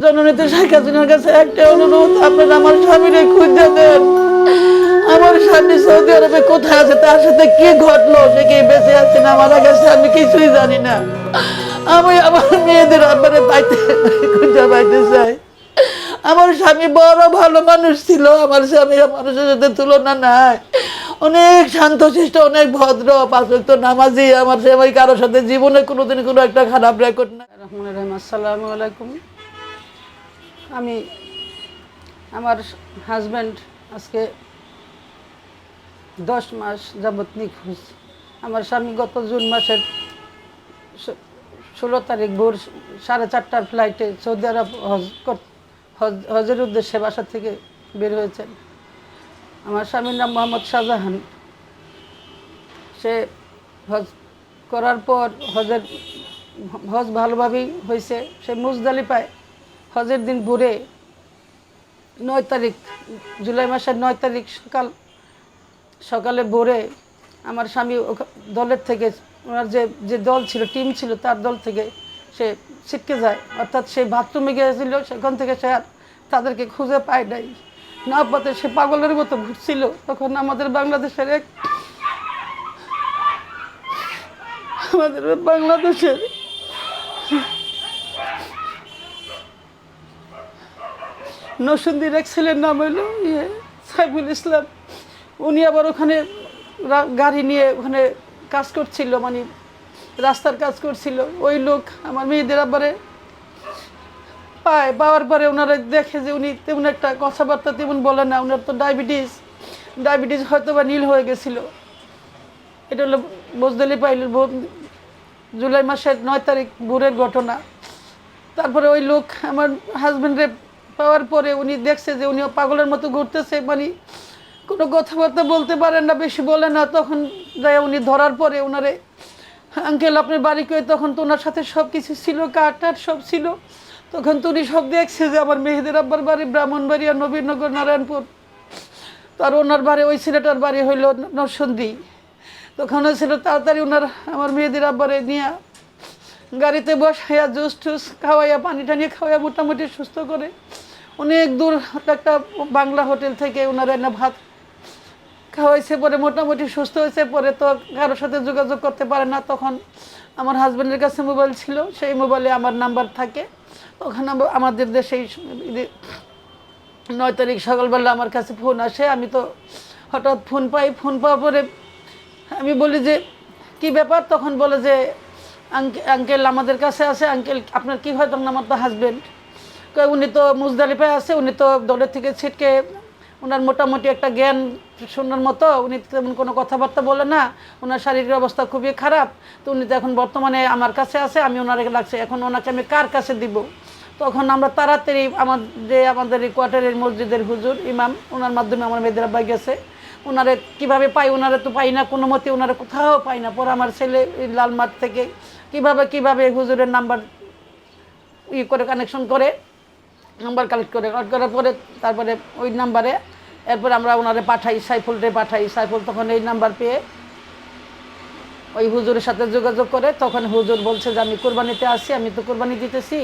শেখ হাসিনার কাছে একটা অনুরোধ, আপনারা আমার স্বামীরে খুঁজে আমার স্বামী সৌদি আরবে কোথায় আছে, তার সাথে কি ঘটলো, সে কি বেঁচে আছে না আমার কাছে আমি কিছুই জানি না। আমি আমার মেয়েদের আব্বারে পাইতে, খুঁজে পাইতে চাই। আমার স্বামী বড় ভালো মানুষ ছিল, আমার স্বামী মানুষের সাথে তুলনা নাই। অনেক শান্তশিষ্ট, অনেক ভদ্র, পাঁচক্ত নামাজি, আমার স্বামী কারোর সাথে জীবনে কোনোদিন কোনো একটা খারাপ রেকর্ড নাই। রহমান রহিম আসসালামু আলাইকুম। আমি আমার হাজব্যান্ড আজকে দশ মাস যাবৎ নিখোঁজ। আমার স্বামী গত জুন মাসের ষোলো তারিখ ভোর সাড়ে চারটার ফ্লাইটে সৌদি আরব হজ, হজের উদ্দেশ্যে বাসা থেকে বের হয়েছেন। আমার স্বামীর নাম মোহাম্মদ শাহজাহান। সে হজ করার পর হজের, হজ ভালোভাবেই হয়েছে। সে মুজদালিফায় হজের দিন ভোরে নয় তারিখ, জুলাই মাসের নয় তারিখ সকাল, সকালে ভোরে আমার স্বামী দলের থেকে ওনার যে যে দল ছিল, টিম ছিল তার দল থেকে সে ছিটকে যায়। অর্থাৎ সে বাথরুমে গিয়েছিল, সেখান থেকে সে আর তাদেরকে খুঁজে পায় নাই। না পাতে সে পাগলের মতো ঘুরছিল। তখন আমাদের বাংলাদেশের এক আমাদের বাংলাদেশের নসুন্দির এক ছেলের নাম হলো ইয়ে সাইফুল ইসলাম। উনি আবার ওখানে গাড়ি নিয়ে ওখানে কাজ করছিল মানে রাস্তার কাজ করছিল। ওই লোক আমার মেয়েদের আবারে পায়, পাওয়ার পরে ওনারা দেখে যে উনি তেমন একটা কথাবার্তা তেমন বলে না ওনার তো ডায়াবেটিস। ডায়াবেটিস হয়তো বা নীল হয়ে গেছিল। এটা হলো বজদলি পাইল জুলাই মাসের নয় তারিখ ভোরের ঘটনা। তারপরে ওই লোক আমার হাজব্যান্ডে পাওয়ার পরে উনি দেখছে যে উনি পাগলের মতো ঘুরতেছে মানে কোনো কথাবার্তা বলতে পারেন না, বেশি বলে না। তখন যায় উনি ধরার পরে ওনারে আঙ্কেল, আপনার বাড়ি কয়ে তখন তো ওনার সাথে সব কিছু ছিল, কাঠ টাট সব ছিল। তখন তো উনি সব দেখছে যে আমার মেহেদের আব্বার বাড়ি ব্রাহ্মণবাড়ি আর নবীনগর, নারায়ণপুর। তার ওনার বাড়ি, ওই ছেলেটার বাড়ি হইল নরসন্দী। তখন ওই ছেলে তাড়াতাড়ি ওনার আমার মেয়েদের আব্বারে নিয়ে গাড়িতে বসাইয়া জুস টুস খাওয়াইয়া, পানি টানি খাওয়াইয়া মোটামুটি সুস্থ করে অনেক দূর একটা বাংলা হোটেল থেকে ওনারা এনে ভাত খাওয়াইছে, পরে মোটামুটি সুস্থ হয়েছে, পরে তো কারোর সাথে যোগাযোগ করতে পারে না। তখন আমার হাজব্যান্ডের কাছে মোবাইল ছিল, সেই মোবাইলে আমার নাম্বার থাকে। আম- আমাদের দেশে নয় তারিখ সকালবেলা আমার কাছে ফোন আসে, আমি তো হঠাৎ ফোন পাই। ফোন পাওয়ার পরে আমি বলি যে, কি ব্যাপার? তখন বলে যে, আঙ্কে- আঙ্কেল আমাদের কাছে আছে, আঙ্কেল, আপনার কি হয়? তখন আমার তো হাজব্যান্ড উনি তো মুজদালিফায় আছে, উনি তো দলের থেকে ছিটকে ওনার মোটামুটি একটা জ্ঞান শোনার মতো, উনি তেমন কোনো কথাবার্তা বলে না ওনার শারীরিক অবস্থা খুবই খারাপ। তো উনি তো এখন বর্তমানে আমার কাছে আছে, আমি ওনার লাগছে, এখন ওনাকে আমি কার কাছে দিব? তখন আমরা তাড়াতাড়ি আমার যে আমাদের এই কোয়ার্টারের মসজিদের হুজুর, ইমাম ওনার মাধ্যমে আমার মেয়েদের আব্বা গেছে। ওনারে কীভাবে পাই ওনারা তো পাই না, কোনো মতে ওনারে কোথাও পাই না। পরে আমার ছেলে লালমাঠ থেকে কীভাবে কীভাবে হুজুরের নাম্বার ই করে কানেকশন করে নাম্বার কালেক্ট করে কালেক্ট করার পরে তারপরে ওই নাম্বারে এরপরে আমরা ওনারে পাঠাই, সাইফুলরে পাঠাই। সাইফুল তখন এই নাম্বার পেয়ে ওই হুজুরের সাথে যোগাযোগ করে, তখন হুজুর বলছে যে, আমি কোরবানিতে আসি আমি তো কোরবানি দিতেছি।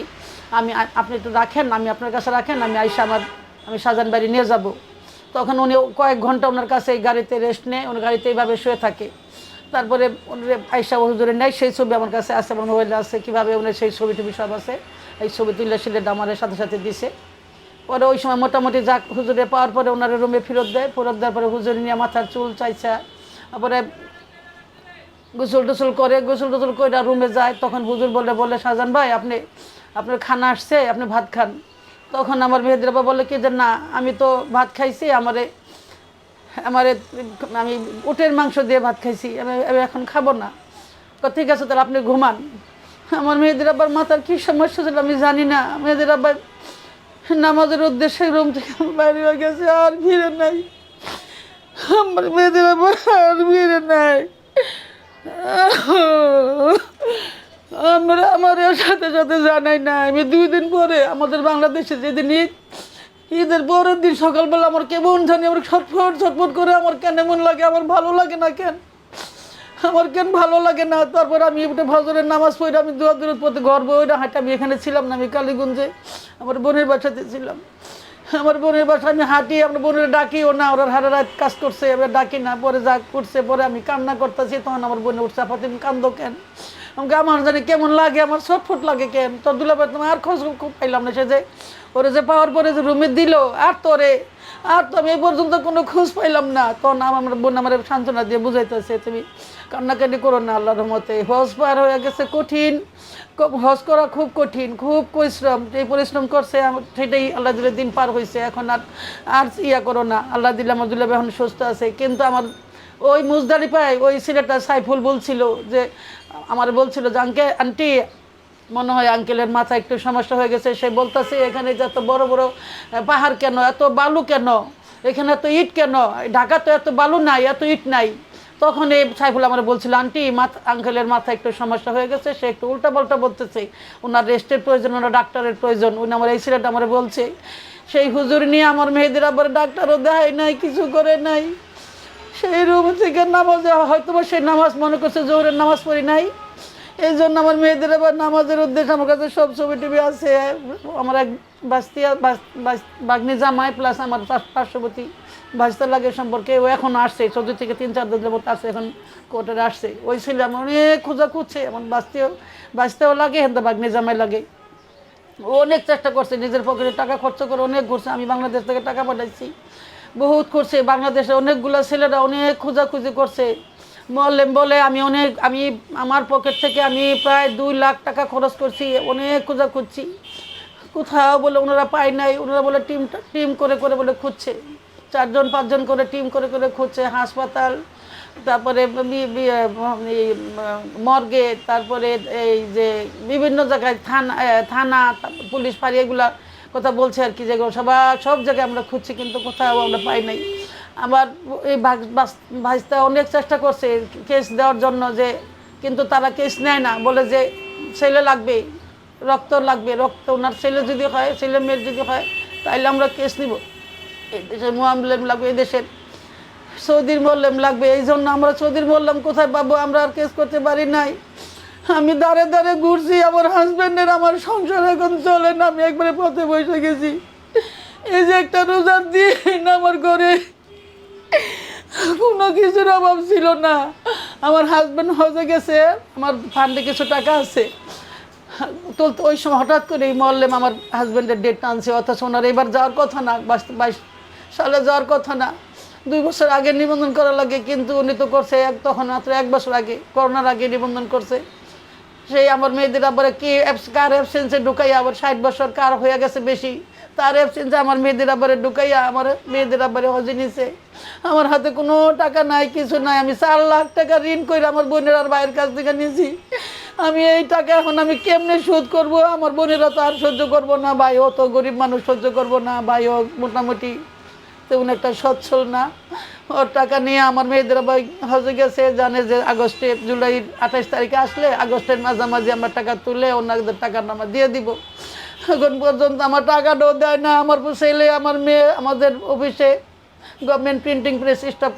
আমি আপনি একটু রাখেন, আমি আপনার কাছে রাখেন, আমি আইসা আমার, আমি সাজান বাড়ি নিয়ে যাব। তখন উনি কয়েক ঘণ্টা ওনার কাছে এই গাড়িতে রেস্ট নেয় ওনার গাড়িতে এইভাবে শুয়ে থাকে। তারপরে আইসা হুজুরে নেয় সেই ছবি আমার কাছে আছে, আমার মোবাইলে আছে, কীভাবে উনি সেই ছবি টবি সব আছে। এই ছবি তুলে শিলে ডামারের সাথে সাথে দিছে। পরে ওই সময় মোটামুটি যাক হুজুরে পাওয়ার পরে ওনার রুমে ফেরত দেয়। ফেরত দেওয়ার পরে হুজুর নিয়ে মাথার চুল চাইছা। তারপরে গোসল টোসল করে, গোসল টোসল করে রুমে যায়। তখন হুজুর বলে বলে শাহজান ভাই, আপনি, আপনার খানা আসছে, আপনি ভাত খান। তখন আমার মেহেদির বাবা বলে, কি যে না, আমি তো ভাত খাইছি, আমারে আমারে, আমি উটের মাংস দিয়ে ভাত খাইছি, আমি এখন খাব না। ঠিক আছে, তাহলে আপনি ঘুমান। আমার মেয়েদের আবার মাথার কী সমস্যা ছিল আমি জানি না। মেয়েদের আবার নামাজের উদ্দেশ্যে রুম থেকে বাইরে হয়ে গেছে, আর ভিড়ে নাই। আমার মেয়েদের আবার আর ভিড়ে নাই। আমরা আমার সাথে সাথে জানাই না আমি দুই দিন পরে আমাদের বাংলাদেশে যেদিন ঈদ, ঈদের পরের দিন সকালবেলা আমার কেমন জানি আমার ছটফট ছটফট করে আমার কেন এমন লাগে, আমার ভালো লাগে না কেন? আমার কেন ভালো লাগে না। তারপর আমি একটা ভজরের নামাজ পড়ে আমি দূর দূর পথে গর্ব ওইটা হাঁটে। আমি এখানে ছিলাম না, আমি কালীগঞ্জে। আমার বোনের বাসাতে ছিলাম। আমার বোনের বাসা আমি হাঁটি, আমার বোনের ডাকিও না। ওরা হারা রাত কাজ করছে, এবার ডাকি না। পরে যা করছে, পরে আমি কান্না করতেছি, তখন আমার বোনে উঠছে, আপা, তুমি কান্দো কেন? আমাকে আমার জানি কেমন লাগে, আমার ছটফট লাগে কেন? তোর দুলাভাই, তোমার আর খোঁজ খুব পাইলাম না সে যে। ওরে যে পাওয়ার পরে যে রুমে দিল, আর তোরে আর তো আমি এই পর্যন্ত কোনো খোঁজ পাইলাম না। তখন আমার বোন আমার সান্ত্বনা দিয়ে বুঝাইতেছে, তুমি কান্নাকাটি করো না আল্লাহর মতে হজ পার হয়ে গেছে কঠিন। হজ করা খুব কঠিন, খুব পরিশ্রম। এই পরিশ্রম করছে সেটাই আল্লাহ দিলে দিন পার হয়েছে এখন আর আর ইয়া করো না। আল্লাহ দিলে আমার দুলাভ এখন সুস্থ আছে। কিন্তু আমার ওই মুজদারি পায় ওই ছেলেটা সাইফুল বলছিল যে আমার বলছিল যে আঙ্কে আন্টি মনে হয় আঙ্কেলের মাথা একটু সমস্যা হয়ে গেছে। সে বলতেছে, এখানে এত বড় বড় পাহাড় কেন? এত বালু কেন? এখানে এত ইট কেন? ঢাকা তো এত বালু নাই, এত ইট নাই। তখন এই সাইফুল আমার বলছিল, আন্টি, মাথা, আঙ্কেলের মাথা একটু সমস্যা হয়ে গেছে। সে একটু উল্টা পাল্টা বলতেছে, ওনার রেস্টের প্রয়োজন, ওনার ডাক্তারের প্রয়োজন। উনি আমার এই আমার বলছে, সেই হুজুর নিয়ে আমার মেয়েদের আবার ডাক্তারও দেয় নাই, কিছু করে নাই। সেই রুম থেকে নামাজ হয়তো সেই নামাজ মনে করছে, জোহরের নামাজ পড়ি নাই। এই জন্য আমার মেয়েদের আবার নামাজের উদ্দেশ্যে আমার কাছে সব ছবি টবি আছে। আমার এক বাস্তিয়া বাগনি জামাই প্লাস আমার পার্শ্ববর্তী ভাজতে লাগে সম্পর্কে ও এখন আসছে। চোদ্দ থেকে তিন, চার দিন যাবত আসছে এখন কোর্টারে আসছে। ওই ছিল আমার অনেক খোঁজা খুঁজছে এমন বাঁচতেও বাঁচতেও লাগে হেন বাগনি জামাই লাগে। ও অনেক চেষ্টা করছে, নিজের পকেটে টাকা খরচ করে অনেক ঘুরছে। আমি বাংলাদেশ থেকে টাকা পাঠাইছি। বহুত করছে বাংলাদেশে অনেকগুলো ছেলেরা অনেক খোঁজাখুঁজি করছে। মল্লেম বলে আমি অনেক, আমি আমার পকেট থেকে আমি প্রায় দুই লাখ টাকা খরচ করছি, অনেক খোঁজা খুঁজছি কোথাও বলে ওনারা পায় নাই, ওনারা বলে টিম টিম করে করে বলে খুঁজছে। চারজন, পাঁচজন করে টিম করে করে খুঁজছে, হাসপাতাল, তারপরে মর্গে, তারপরে এই যে বিভিন্ন জায়গায় থানা থানা পুলিশ ফাঁড়ি, এগুলা কথা বলছে আর কি যেগুলো সবার সব জায়গায় আমরা খুঁজছি, কিন্তু কোথাও আমরা পাই নাই। আবার এই ভাইস্তা অনেক চেষ্টা করছে কেস দেওয়ার জন্য যে, কিন্তু তারা কেস নেয় না। বলে যে, ছেলে লাগবে, রক্ত লাগবে, রক্ত ওনার ছেলে যদি হয়, ছেলে মেয়ের যদি হয় তাহলে আমরা কেস নিব। এই দেশের মোয়ামলেম লাগবে, এই দেশের সৌদির মোল্লাম লাগবে, এই জন্য আমরা সৌদির মোল্লাম কোথায় পাবো? আমরা আর কেস করতে পারি নাই। আমি দাঁড়ে দাঁড়ে ঘুরছি, আমার হাজব্যান্ডের আমার সংসার এখন চলে না, আমি একবারে পথে বসে গেছি। এই যে একটা রোজার দিন আমার ঘরে। কোনো কিছুর অভাব ছিল না। আমার হাজব্যান্ড হজে গেছে, আমার ফান্ডে কিছু টাকা আছে। তো ওই সময় হঠাৎ করে এই মরলেম আমার হাজব্যান্ডের ডেট টানছে, অথচ ওনার এবার যাওয়ার কথা না, বাইশ বাইশ সালে যাওয়ার কথা না। দুই বছর আগে নিবন্ধন করা লাগে, কিন্তু উনি তো করছে এক তখন মাত্র এক বছর আগে, করোনার আগে নিবন্ধন করছে। সেই আমার মেয়েদের আবার কি অ্যাবস কার অ্যাবসেন্সে ঢুকাই আবার ষাট বছর কার হয়ে গেছে বেশি। তার অ্যাবসেন্সে আমার মেয়েদের আবারে ঢুকাইয়া আমার মেয়েদের আবারে হজে নিছে। আমার হাতে কোনো টাকা নাই, কিছু নাই। আমি চার লাখ টাকা ঋণ করে আমার বোনের আর ভাইয়ের কাছ থেকে নিয়েছি আমি এই টাকা এখন আমি কেমনে শোধ করব? আমার বোনেরা তো আর সহ্য করব না। ভাই অত গরিব মানুষ, সহ্য করব না। ভাইও মোটামুটি তেমন একটা সচ্ছল না। ওর টাকা নিয়ে আমার মেয়েদের আবার হজে গেছে, জানে যে আগস্টে, জুলাই আঠাশ তারিখে আসলে আগস্টের মাঝামাঝি আমার টাকা তুলে ওনাদের টাকার নামা দিয়ে দিব। এখন পর্যন্ত আমার টাকাটাও দেয় না, আমার ছেলে, আমার মেয়ে, আমাদের অফিসে government printing press staff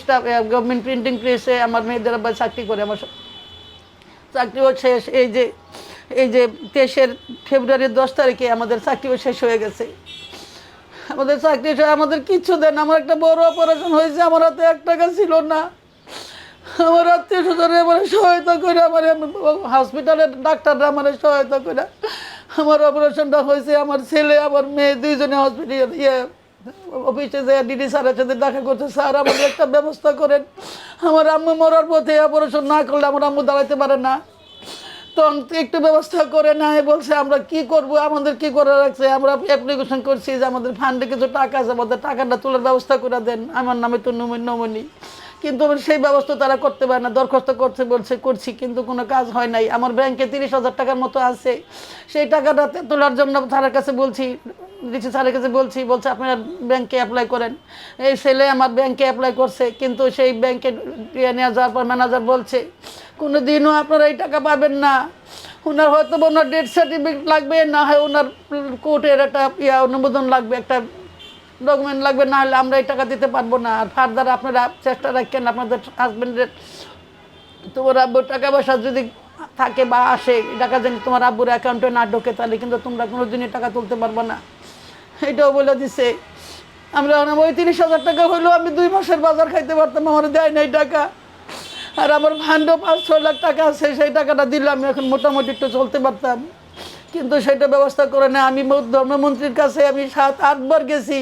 staff government printing প্রেসে আমার মেয়েদের আবার চাকরি করে, আমার চাকরিও শেষ, এই যে এই যে তেইশের ফেব্রুয়ারির দশ তারিখে আমাদের চাকরিও শেষ হয়ে গেছে। আমাদের চাকরি আমাদের কিচ্ছু দেন আমার একটা বড় অপারেশন হয়েছে, আমার হাতে এক টাকা ছিল না। আমার আত্মীয় স্বজনে আমার সহায়তা করে, আমার হসপিটালের ডাক্তাররা আমার সহায়তা করে। আমার অপারেশনটা হয়েছে, আমার ছেলে, আমার মেয়ে দুইজনে হসপিটাল ইয়ে অফিসে যে ডিডি স্যারের সাথে দেখা করছে। স্যার, আমাদের একটা ব্যবস্থা করেন। আমার আম্মু মরার পথে অপারেশন না করলে আমার আম্মু দাঁড়াতে পারে না। তখন একটু ব্যবস্থা করে নাই বলছে, আমরা কি করব? আমাদের কি করে রাখছে আমরা অ্যাপ্লিকেশন করছি যে আমাদের ফান্ডে কিছু টাকা আছে, আমাদের টাকাটা তোলার ব্যবস্থা করে দেন। আমার নামে তো নমনি। কিন্তু সেই ব্যবস্থা তারা করতে পারে না, দরখাস্ত করছে, বলছে করছি, কিন্তু কোনো কাজ হয় নাই। আমার ব্যাংকে তিরিশ হাজার টাকার মতো আছে। সেই টাকাটা তোলার জন্য স্যারের কাছে বলছি ডিসি স্যারের কাছে বলছি, বলছে আপনারা ব্যাংকে অ্যাপ্লাই করেন। এই ছেলে আমার ব্যাংকে অ্যাপ্লাই করছে, কিন্তু সেই ব্যাংকে নিয়ে যাওয়ার পর ম্যানেজার বলছে কোনো দিনও আপনারা এই টাকা পাবেন না। ওনার হয়তো ওনার ডেথ সার্টিফিকেট লাগবে, না হয় ওনার কোর্টের একটা ইয়া অনুমোদন লাগবে, একটা ডকুমেন্ট লাগবে না হলে আমরা এই টাকা দিতে পারব না। আর ফার্দার আপনারা চেষ্টা রাখেন আপনাদের হাজব্যান্ডের তোমার আব্বুর টাকা পয়সা যদি থাকে বা আসে টাকা যেন তোমার আব্বুর অ্যাকাউন্টে না ঢোকে, তাহলে কিন্তু তোমরা কোনো দিনই টাকা তুলতে পারব না। এটাও বলে দিছে। আমরা ওই তিরিশ হাজার টাকা হইলেও আমি দুই মাসের বাজার খাইতে পারতাম, আমার দেয় নাই টাকা। আর আমার ভান্ড পাঁচ ছ লাখ টাকা আছে, সেই টাকাটা দিলে আমি এখন মোটামুটি একটু চলতে পারতাম। কিন্তু সেটা ব্যবস্থা করে না, আমি ধর্মমন্ত্রীর কাছে আমি সাত, আটবার গেছি।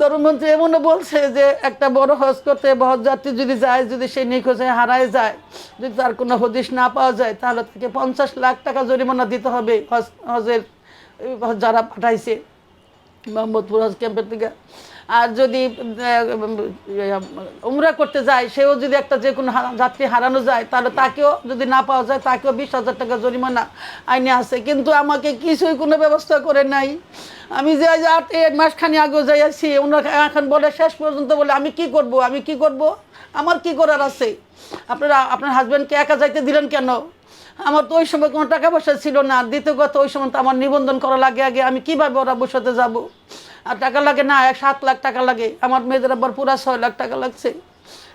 ধর্মমন্ত্রী এমনও বলছে যে একটা বড় হজ করতে যাত্রী যদি যায়, যদি সে নিখোঁজ হয়ে হারায় যায়, যদি তার কোনো হদিশ না পাওয়া যায়, তাহলে তাকে পঞ্চাশ লাখ টাকা জরিমানা দিতে হবে হজ, হজের যারা পাঠাইছে। মোহাম্মদপুর হজ ক্যাম্পের থেকে আর যদি উমরা করতে যায়, সেও যদি একটা যে কোনো যাত্রী হারানো যায়, তাহলে তাকেও যদি না পাওয়া যায়, তাকেও বিশ হাজার টাকা জরিমানা আইনে আছে। কিন্তু আমাকে কিছুই কোনো ব্যবস্থা করে নাই। আমি যে আট এক মাসখানি আগে যাই আছি ওনারা এখন বলে শেষ পর্যন্ত বলে, আমি কি করব, আমি কি করব? আমার কি করার আছে? আপনারা, আপনার হাজব্যান্ডকে একা যাইতে দিলেন কেন? আমার তো ওই সময় কোনো টাকা পয়সা ছিল না। দ্বিতীয় কথা, ওই সময় তো আমার নিবন্ধন করা লাগে আগে। আমি কীভাবে ওরা বসাতে যাব? আর টাকা লাগে না, এক সাত লাখ টাকা লাগে। আমার মেয়েদের আবার পুরা ছয় লাখ টাকা লাগছে।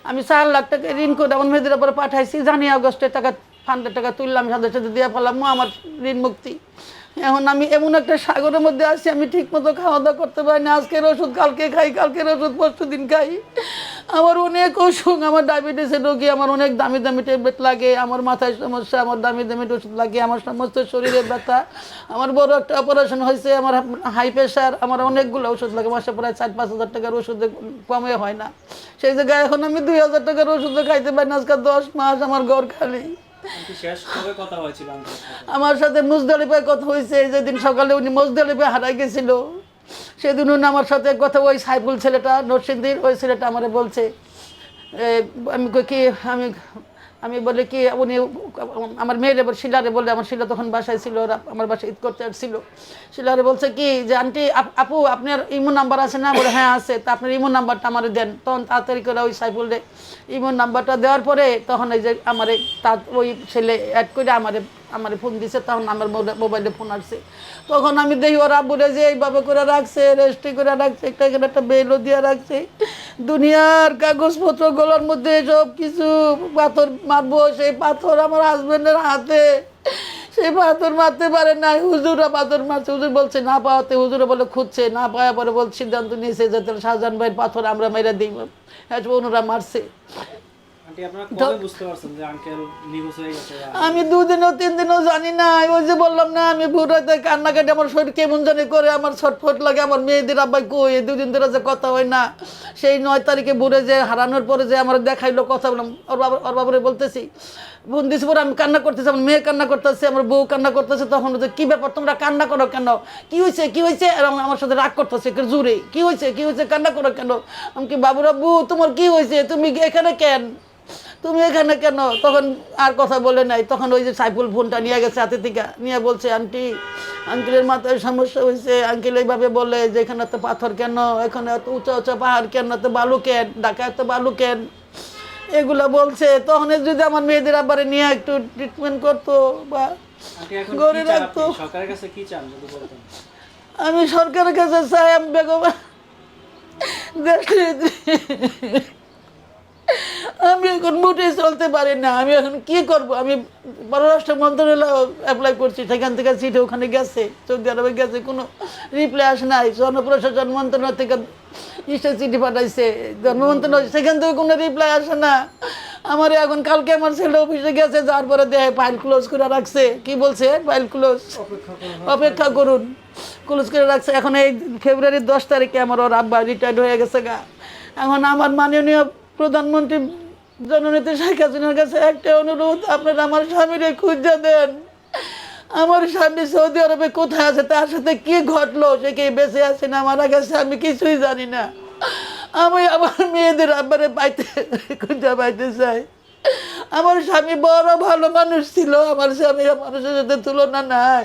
আমি চার লাখ টাকা ঋণ করে আমার মেয়েদের আবার পাঠাইছি। জানি আগস্টে টাকা ফান্ডের টাকা তুললাম, সাথে সাথে দিয়ে ফেলাম আমার ঋণ মুক্তি। এখন আমি এমন একটা সাগরের মধ্যে আছি, আমি ঠিক মতো খাওয়া দাওয়া করতে পারি না। আজকের ওষুধ, কালকে খাই, কালকের ওষুধ পরশু দিন খাই। আমার অনেক অসুখ আমার ডায়াবেটিসের রোগী আমার অনেক দামি দামি ট্যাবলেট লাগে আমার মাথায় সমস্যা আমার দামি দামি ওষুধ লাগে আমার সমস্ত শরীরে ব্যথা আমার বড় একটা অপারেশন হয়েছে আমার হাই প্রেশার আমার অনেকগুলো ওষুধ লাগে মাসে প্রায় চার পাঁচ হাজার টাকার ওষুধে কমে হয় না। সেই জায়গায় এখন আমি দুই হাজার টাকার ওষুধে খাইতে পারি না আজকে দশ মাস আমার ঘর খালি। আমার সাথে মুজদালিফায় কথা হয়েছে যেদিন সকালে উনি মুজদালিফায় হারাই গেছিল। সেদিন উনি আমার সাথে কথা ওই সাইফুল ছেলেটা, নরসিংদীর ওই ছেলেটা আমারে বলছে আমি কি, আমি আমি বলে কি, উনি আমার মেয়েরে বলে, শিলারে বলে আমার শিলা তখন বাসায় ছিল আমার বাসায় ঈদ করতে আসছিল। শিলারে বলছে কি যে, আন্টি, আপ- আপু, আপনার ইমো নাম্বার আছে না? বলে হ্যাঁ আছে। তা আপনার ইমো নাম্বারটা আমার দেন। তখন তাড়াতাড়ি করে ওই সাইফুলরে ইমো নাম্বারটা দেওয়ার পরে তখন এই যে আমার তার ওই ছেলে অ্যাড করে আমারে আমার ফোন দিছে, তখন আমার মোবাইলে ফোন আসছে। তখন আমি দেখি ওরা বলে যে এইভাবে করে রাখছে রেজিস্ট্রি করে রাখছে, একটা এখানে একটা বেলও দিয়ে রাখছে। দুনিয়ার কাগজপত্র গলার মধ্যে সব কিছু পাথর মারবো, সেই পাথর আমার হাজবেন্ডের হাতে। সেই পাথর মারতে পারে না হুজুরা পাথর মারছে। হুজুর বলছে, না পাওয়াতে। হুজুরা বলে, খুঁজছে। না পাওয়া পরে বল সিদ্ধান্ত নিয়েছে যে তাহলে শাহজাহান ভাইয়ের পাথর আমরা মেরে দিই। হ্যাঁ ওনারা মারছে। আমি দুদিনও তিন দিনও জানি না ওই যে বললাম না আমি ভোরাতে কান্নাকাটি আমার শরীর কেমন জানি করে আমার ছটফট লাগে আমার মেয়েদের আব্বাই কই এই দুদিন ধরে যে কথা হয় না। সেই নয় তারিখে ভোরে যে হারানোর পরে যে আমার দেখাইলো কথা বললাম ওর বাবা ওর বাবারে বলতেছি বোন দিস পরে আমি কান্না করতেছি, আমার মেয়ে কান্না করতেছে, আমার বউ কান্না করতেছে, তখন যে কী ব্যাপার? তোমরা কান্না করো কেন? কি হয়েছে? কি হয়েছে? এবং আমার সাথে রাগ করতেছে জোরে, কি হয়েছে? কি হয়েছে? কান্না করো কেন? আমি কি, বাবু, রাব্বু, তোমার কি হয়েছে? তুমি এখানে কেন? তুমি এখানে কেন? তখন আর কথা বলে নাই। তখন ওই যে সাইফুল ফোনটা নিয়ে গেছে হাতে থেকে, নিয়ে বলছে, আন্টি, আঙ্কেলের মাথায় সমস্যা হয়েছে। আঙ্কেল এইভাবে বলে যে, এখানে এত পাথর কেন? এখানে এত উঁচা উঁচা পাহাড় কেন? এত বালু কেন? ঢাকা এত বালু কেন? এগুলা বলছে তখন যদি আমার মেয়েদের আবার নিয়ে একটু ট্রিটমেন্ট করতো বা গড়ে রাখতো। সরকারের কাছে কি চান আমি সরকারের কাছে চাই আমি বেগম দেশে- আমি এখন মোটেই চলতে পারি না। আমি এখন কি করব? আমি পররাষ্ট্র মন্ত্রণালয় অ্যাপ্লাই করছি সেখান থেকে সিট ওখানে গেছে সৌদি আরবে গেছে কোনো রিপ্লাই আসে নাই। জনপ্রশাসন মন্ত্রণালয় থেকে ইস্টার চিঠি পাঠাইছে। ধর্ম মন্ত্রণালয় সেখান থেকে কোনো রিপ্লাই আসে না। আমার এখন কালকে আমার ছেলে অফিসে গেছে যার পরে দেয় ফাইল ক্লোজ করে রাখছে। কি বলছে? ফাইল ক্লোজ অপেক্ষা করুন। ক্লোজ করে রাখছে। এখন এই ফেব্রুয়ারির দশ তারিখে আমার ওর আব্বা রিটায়ার্ড হয়ে গেছে গা। এখন আমার মাননীয় প্রধানমন্ত্রী জননেত্রী শেখ হাসিনার কাছে একটা অনুরোধ, আপনারা আমার স্বামীরে খুঁজে দেন। আমার স্বামী সৌদি আরবে কোথায় আছে, তার সাথে কি ঘটলো, সে কি বেঁচে আছে না মারা গেছে, আমি কিছুই জানি না। আমি আমার মেয়েদের আব্বারে পাইতে, খুঁজে পাইতে চাই। আমার স্বামী বড় ভালো মানুষ ছিল, আমার স্বামী মানুষের সাথে তুলনা নাই।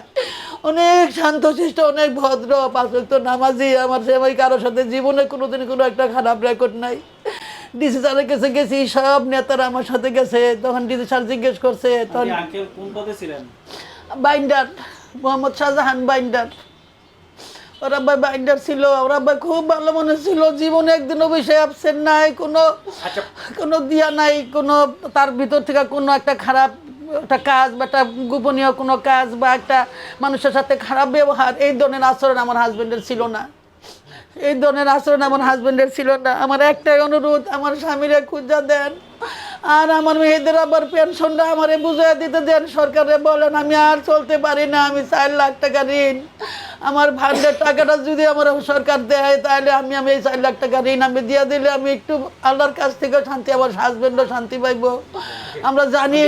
অনেক শান্তশিষ্ট, অনেক ভদ্র পাঁচক নামাজি, আমার স্বামী কারোর সাথে জীবনে কোনোদিন কোনো একটা খারাপ রেকর্ড নাই। ডিসি স্যারের কাছে গেছি সব নেতারা আমার সাথে গেছে। তখন ডিসি স্যার জিজ্ঞেস করছে তখন আঙ্কেল কোন পদে ছিলেন? Binder Mohammad Shahjahan binder. ওরা ভাই বাইন্ডার ছিল ওরা ভাই খুব ভালো মনে ছিল জীবনে একদিনও বিষয় অ্যাবসেন্ট নাই কোনো কোনো দিয়া নাই কোনো তার ভিতর থেকে কোনো একটা খারাপ একটা কাজ বা একটা গোপনীয় কোনো কাজ বা একটা মানুষের সাথে খারাপ ব্যবহার এই ধরনের আচরণ আমার হাজবেন্ডের ছিল না। এই ধরনের আচরণ আমার হাজবেন্ডের ছিল না। আমার একটাই অনুরোধ, আমার স্বামীরে খুঁজা দেন। আর আমার মেয়েদের আবার পেনশনটা আমারে বুঝিয়ে দিতে দেন। সরকারে বলেন, আমি আর চলতে পারি না, আমি চার লাখ টাকা ঋণ। আমার ভান্ডের টাকাটা যদি আমার সরকার দেয়, তাহলে আমি আমি এই চার লাখ টাকা ঋণ আমি দিয়ে দিলে আমি একটু আল্লাহর কাছ থেকে শান্তি, আমার হাজবেন্ডও শান্তি পাইবো। আমরা জানি